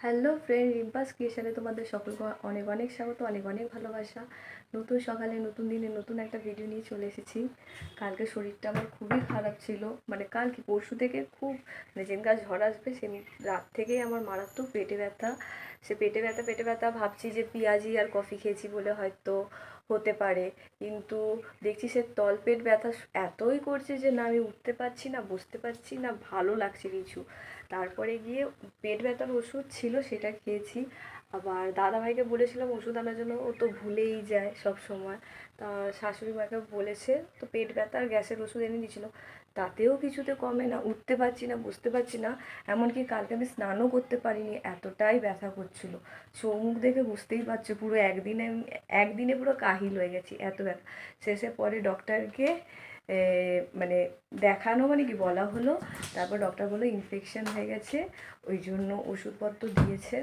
Hello friend রিম্পাস ক্রিয়েশনে তোমাদের সকলকে অনেক অনেক স্বাগত, অনেক অনেক ভালোবাসা। নতুন সকালে, নতুন দিনে নতুন একটা ভিডিও নিয়ে চলে এসেছি। কালকে শরীরটা আমার খুবই খারাপ ছিল। মানে কাল কি পরশু থেকে খুব মানে যেদিনকার ঝড় আসবে সেম রাত থেকেই আমার মারাত্মক পেটে ব্যথা। সে পেটে ব্যথা পেটে ব্যথা ভাবছি যে পেঁয়াজি আর কফি খেয়েছি বলে হয়তো হতে পারে। কিন্তু দেখছি সে তলপেট ব্যথা এতই করছে যে না, আমি উঠতে পারছি না, বসতে পারছি না, ভালো লাগছে কিছু। তারপরে গিয়ে পেট ব্যথার ওষুধ ছিল, সেটা খেয়েছি। আবার দাদাভাইকে বলেছিলাম ওষুধ আনার জন্য, ও তো ভুলেই যায় সব সময়। তা শাশুড়ি মাকে বলেছে, তো পেট ব্যথার গ্যাসের ওষুধ এনে দিয়েছিল। তাতেও কিছুতে কমে না, উঠতে পারছি না বুঝতে পারছি না। এমনকি কালকে আমি স্নানও করতে পারিনি, এতটাই ব্যথা করছিল। চৌমুখ দেখে বুঝতেই পারছ, পুরো একদিনে একদিনে পুরো কাহিল হয়ে গেছি, এত ব্যথা। শেষে পরে ডক্টরকে মানে দেখানো মানে কি বলা হলো, তারপর ডক্টর বলল, ইনফেকশন হয়ে গেছে, ওই জন্য ওষুধপত্র দিয়েছে।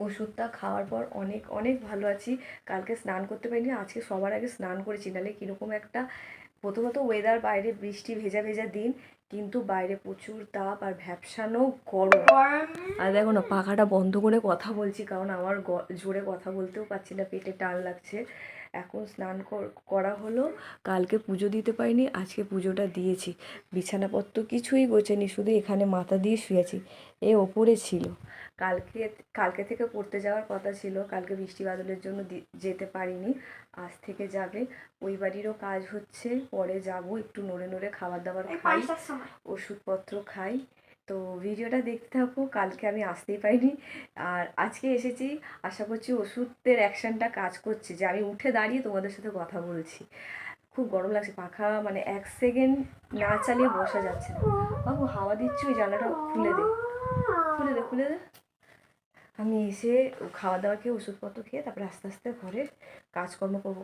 ওষুধটা খাওয়ার পর অনেক অনেক ভালো আছি। কালকে স্নান করতে পারিনি আজকে সবার আগে স্নান করেছি। নাহলে কীরকম একটা প্রথমত ওয়েদার বাইরে বৃষ্টি ভেজা ভেজা দিন কিন্তু বাইরে প্রচুর তাপ আর ভ্যাপসানো গরম। আর দেখো না পাখাটা বন্ধ করে কথা বলছি কারণ আমার গ- জোরে কথা বলতেও পারছি না পেটে টান লাগছে। এখন স্নান কর- করা হলো। কালকে পুজো দিতে পারিনি আজকে পুজোটা দিয়েছি। বিছানাপত্র কিছুই গোছেনি শুধু এখানে মাথা দিয়ে শুয়েছি এ ওপরে ছিল। কালকে কালকে থেকে পড়তে যাওয়ার কথা ছিল। কালকে বৃষ্টি বাদলের জন্য যেতে পারিনি। আজ থেকে যাবে। ওই বাড়িরও কাজ হচ্ছে। পরে যাব একটু নড়ে নড়ে খাবার দাবার খাই। ওষুধপত্র খাই। তো ভিডিওটা দেখতে থাকো, কালকে আমি আসতেই পারিনি। আর আজকে এসেছি, আশা করছি ওষুধের অ্যাকশানটা কাজ করছে। যে আমি উঠে দাঁড়িয়ে তোমাদের সাথে কথা বলছি। খুব গরম লাগছে, পাখা মানে এক সেকেন্ড না চালিয়ে বসা যাচ্ছে না। বাবু হাওয়া দিচ্ছি ওই জানলাটা খুলে দে। খুলে দে খুলে দে। আমি এসে খাওয়া দাওয়া খেয়ে ওষুধপত্র খেয়ে তারপরে আস্তে আস্তে ঘরের কাজকর্ম করব।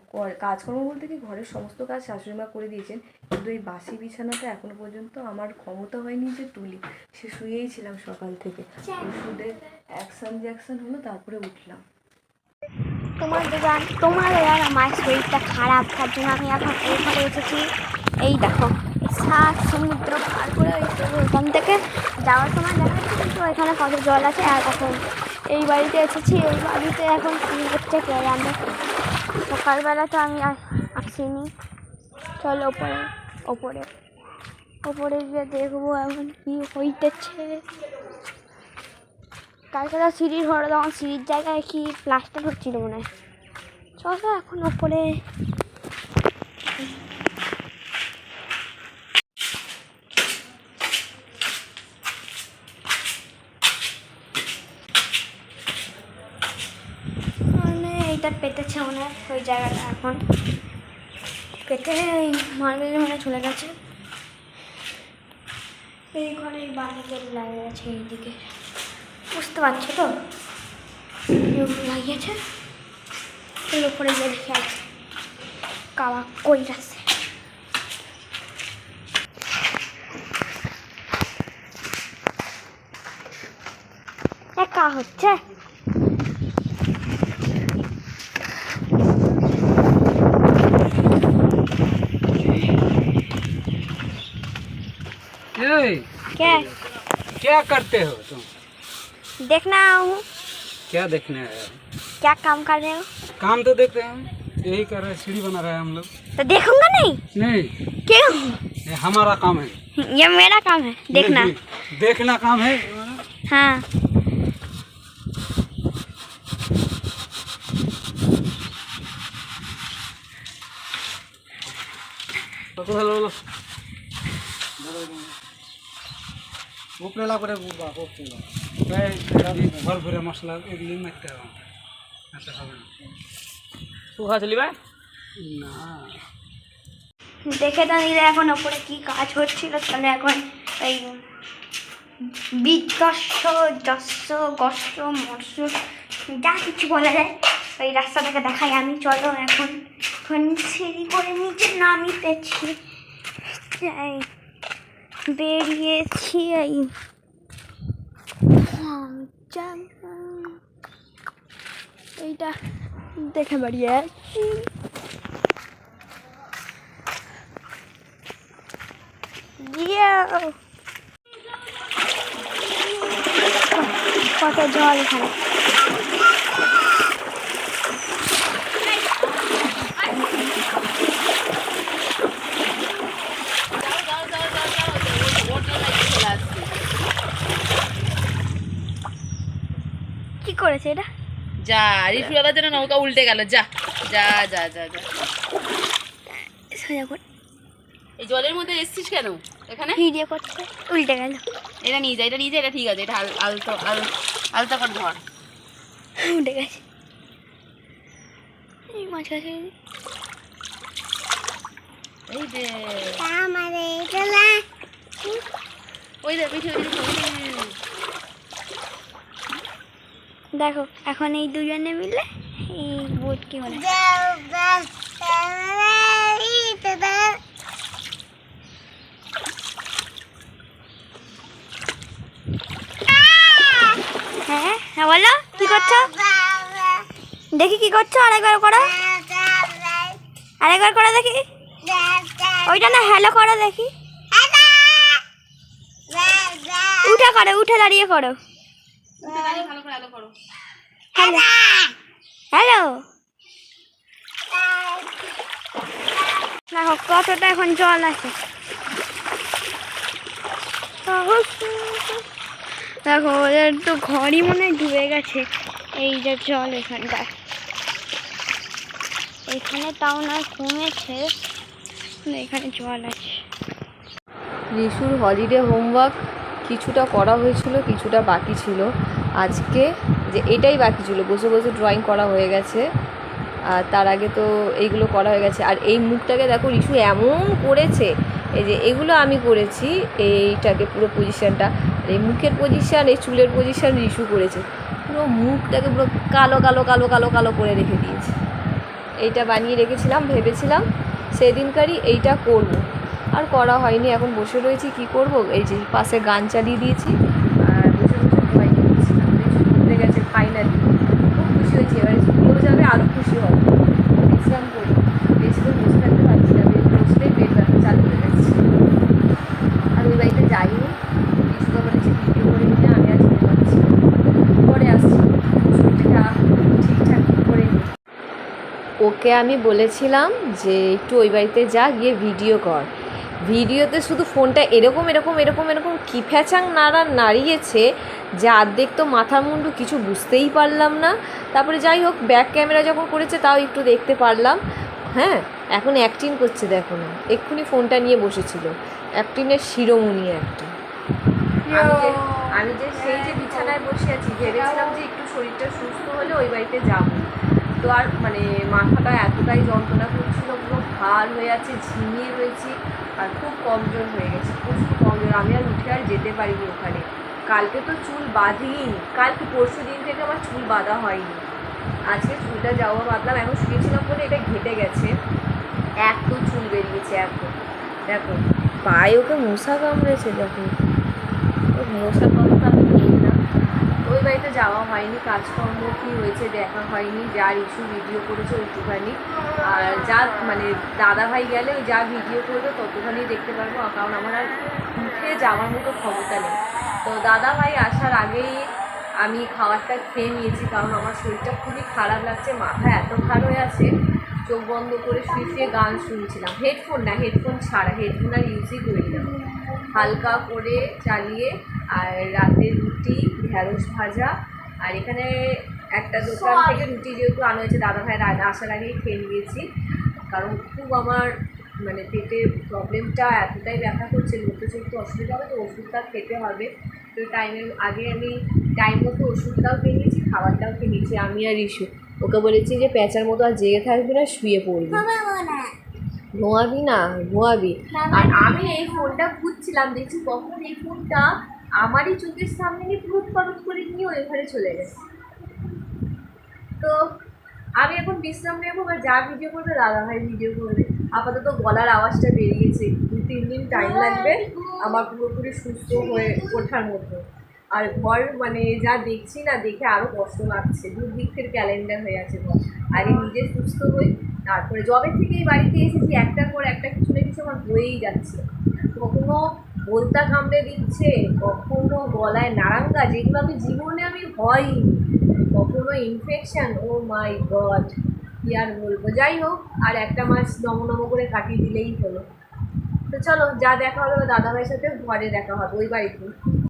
কাজকর্ম বলতে কি ঘরের সমস্ত কাজ শাশুড়ি মা করে দিয়েছেন। কিন্তু এই বাসি বিছানাটা এখনও পর্যন্ত আমার ক্ষমতা হয়নি যে তুলি। সে শুয়েই ছিলাম সকাল থেকে। ওষুধের অ্যাকশন জ্যাকশন হলো, তারপরে উঠলাম। তোমার দোকান তোমার আর আমার শরীরটা খারাপ। তার জন্য আমি এখন এইখানে এসেছি। এই দেখো, সাত সমুদ্র পার করে ওই ওখান থেকে যাওয়ার সময় দেখা যাচ্ছে, কিন্তু এখানে কত জল আছে আর এখন এই বাড়িতে এসেছি, এই বাড়িতে এখন হচ্ছে জানে। সকালবেলা তো আমি আসিনি। চল ওপরে ওপরে ওপরে গিয়ে দেখব এখন কী হইতেছে। কালকে তো সিঁড়ির ঘরে, তখন সিঁড়ির জায়গায় কি প্লাস্টার হচ্ছিল মনে হয়। চলো এখন ওপরে মানে পেতেছে হয়, ওই জায়গাটা এখন। পেতে মার্বেল মানে চলে গেছে। এই ঘরে এই বাড়িগুলো লাগে গেছে এইদিকে। বুঝতে পারছ তো? লাগিয়েছে? এর উপরে গিয়ে দেখে আছে কাওয়া কই আছে হচ্ছে? ए, क्या? क्या करते हो तुम? देखना आया हूँ क्या देखने आया क्या काम कर रहे हो? काम तो देख रहे हैं। यही कर रहे हैं सीढ़ी बना रहे हैं हम लोग। तो देखूँगा नहीं? नहीं। क्यों? ये हमारा काम है। ये मेरा काम है देखना। नहीं, नहीं। देखना काम है। हाँ। हेलो हेलो বলো উপরে লা করে ঘর ঘুরে মশলা এগুলি মারতে হবে আচ্ছা হবে না। সুখা চলিবা না। দেখে তো নিলে এখন ওপরে কি কাজ হচ্ছিল তাহলে এখন এই বিজ্ঞস্য যস্য গস্য মৎস্য যা কিছু বলা যায় ওই রাস্তাটাকে দেখাই আমি। চলো এখন এখন সিঁড়ি করে নিচে নামিতেছি। এই বেরিয়েছি এই এইটা দেখে বেরিয়ে আছি. কত জল এখানে। করেছে এটা? যা রিফু বাবার জন্য নৌকা উল্টে গেল যা যা যা যা যা। সোজা করে। এই জলের মধ্যে এসছিস কেন? এখানে? ভিডিও করছে উল্টে গেল। এটা নিয়ে যা এটা নিয়ে যা এটা ঠিক আছে এটা আল আলতো আল আলতা করে ধর। উল্টে গেছে। এই মাছ আছে এই দে আমাদের ওই দে পিঠে ওই দিকে, ওই দিকে। দেখো, এখন এই দুজনে মিলে এই বোট কি মানে। হ্যাঁ হ্যাঁ বলো, কি করছ? দেখি কি করছ, আরেকবার করো। আরেকবার করো দেখি। ওইটা না হ্যালো করো দেখি। উঠে করো, উঠে দাঁড়িয়ে করো। ভালো করে আলো করো। হ্যালো। হ্যালো। দেখো কতটা এখন জল আছে। দেখো ওদের তো ঘরই মনে হয় ডুবে গেছে। এই যে জল এখানটায় এখানে তাও না কমেছে। এখানে জল আছে। রিশুর হলিডে হোমওয়ার্ক কিছুটা করা হয়েছিল, কিছুটা বাকি ছিল। আজকে যে এটাই বাকি ছিল, বসে বসে ড্রয়িং করা হয়ে গেছে। আর তার আগে তো এইগুলো করা হয়ে গেছে। আর এই মুখটাকে দেখো, রিশু এমন করেছে। এই যে এগুলো আমি করেছি, এইটাকে পুরো পজিশানটা এই মুখের পজিশান এই চুলের পজিশান রিশু করেছে। পুরো মুখটাকে পুরো কালো কালো কালো কালো কালো করে রেখে দিয়েছে। এইটা বানিয়ে রেখেছিলাম, ভেবেছিলাম সেদিনকারই এইটা করব। আর করা হয়নি। এখন বসে রয়েছি, কি করব? এই যে পাশে গান চালিয়ে দিয়েছি। আর বসে বসে গেছে ফাইনালি খুব খুশি হয়েছি। এবার স্কুলেও যাবে আরও খুশি হবে। বিশ্রাম করি। বেশি করে বসে থাকতে পারছি না। বসলেই পেট ব্যথা চালু হয়ে যাচ্ছে। আর ওই বাড়িতে যাইনি। ভিডিও করে আমি পারছি পরে আসছি। ঠিকঠাক করে ওকে আমি বলেছিলাম যে, একটু ওই বাড়িতে যা, গিয়ে ভিডিও কর। ভিডিওতে শুধু ফোনটা এরকম এরকম এরকম এরকম কি ফ্যাচাং নাড়া নাড়িয়েছে যে আর্ধেক তো মাথা মুন্ডু কিছু বুঝতেই পারলাম না। তারপরে যাই হোক ব্যাক ক্যামেরা যখন করেছে তাও একটু দেখতে পারলাম। হ্যাঁ এখন অ্যাক্টিং করছে দেখো না এক্ষুনি ফোনটা নিয়ে বসেছিল। অ্যাক্টিংয়ের শিরোমণি একটা। আমি যে আমি যে সেই যে বিছানায় বসে আছি ভেবেছিলাম যে একটু শরীরটা সুস্থ হলে ওই বাড়িতে যাব। তো আর মানে মাথাটা এতটাই যন্ত্রণা করছিল পুরো ভার হয়ে আছে ঝিমিয়ে রয়েছি। আর খুব কমজোর হয়ে গেছে, প্রচুর কমজোর আমি আর উঠে আর যেতে পারিনি ওখানে। কালকে তো চুল বাঁধিনি, কালকে পরশু দিন থেকে আমার চুল বাঁধা হয়নি। আজকে চুলটা যাওয়া বাঁধলাম এখন শুয়েছিলাম বলে এটা ঘেটে গেছে। এক তো চুল বেরিয়েছে এখন। দেখো, পায়ে ওকে মশা কামড়েছে দেখো। মশা মশার কথা আমি বলি না ওই বাড়িতে যাওয়া হয়নি, কাজকর্ম কী হয়েছে দেখা হয়নি যার ইস্যু ভিডিও করেছে ওইটুখানি আর যা মানে দাদা ভাই গেলে ওই যা ভিডিও করবে ততখানি দেখতে পারব, কারণ আমার আর মুখে যাওয়ার মতো ক্ষমতা নেই। তো দাদা ভাই আসার আগেই আমি খাবারটা খেয়ে নিয়েছি, কারণ আমার শরীরটা খুবই খারাপ লাগছে, মাথা এত ভার হয়ে আছে, চোখ বন্ধ করে শুয়ে শুয়ে গান শুনছিলাম। হেডফোন না হেডফোন ছাড়া হেডফোন আর ইউজই করি না হালকা করে চালিয়ে আর রাতে রুটি ঢ্যাঁড়স ভাজা। আর এখানে একটা দোকান থেকে রুটি যেহেতু আনা হয়েছে দাদা ভাইয়ের আসার আগেই খেয়ে নিয়েছি। কারণ খুব আমার মানে পেটের প্রবলেমটা এতটাই ব্যথা করছে লোকটা একটু অসুবিধা হবে তো ওষুধটা খেতে হবে। তো টাইমের আগে আমি টাইম মতো ওষুধটাও খেয়ে নিয়েছি খাবারটাও খেয়ে নিয়েছি আমি আর ইস্যু ওকে বলেছি যে প্যাঁচার মতো আর জেগে থাকবি না শুয়ে পড়বি। ঘুমাবি না, ঘুমাবি। আর আমি এই ফোনটা খুঁজছিলাম, দেখছি কখন এই ফোনটা আমারই চোখের সামনে নিয়ে পুরুত পারুত করে নিয়ে ওই ঘরে চলে গেছে। তো আমি এখন বিশ্রাম নেব বা যা ভিডিও করবে দাদা ভাই ভিডিও করবে। আপাতত গলার আওয়াজটা বেরিয়েছে, দু, তিন দিন টাইম লাগবে আমার পুরোপুরি সুস্থ হয়ে ওঠার মতো। আর ঘর মানে যা দেখছি না, দেখে আরও কষ্ট লাগছে। দুর্ভিক্ষের ক্যালেন্ডার হয়ে আছে ঘর। আগে নিজে সুস্থ হই তারপরে জবে থেকে এই বাড়িতে এসেছি, একটার পর একটা কিছু না কিছু আমার হয়েই যাচ্ছে। কখনো বলতা কামড়ে দিচ্ছে, কখনো গলায় নারাঙ্গা, যেগুলো আমি জীবনে আমি হয়নি। কখনো ইনফেকশন ও মাই গড কি আর বলব? যাই হোক, আর একটা মাস নম নম করে কাটিয়ে দিলেই হলো। তো চলো, যা দেখা হবে দাদাভাইয়ের সাথে ঘরে দেখা হবে, ওই বাড়িতে।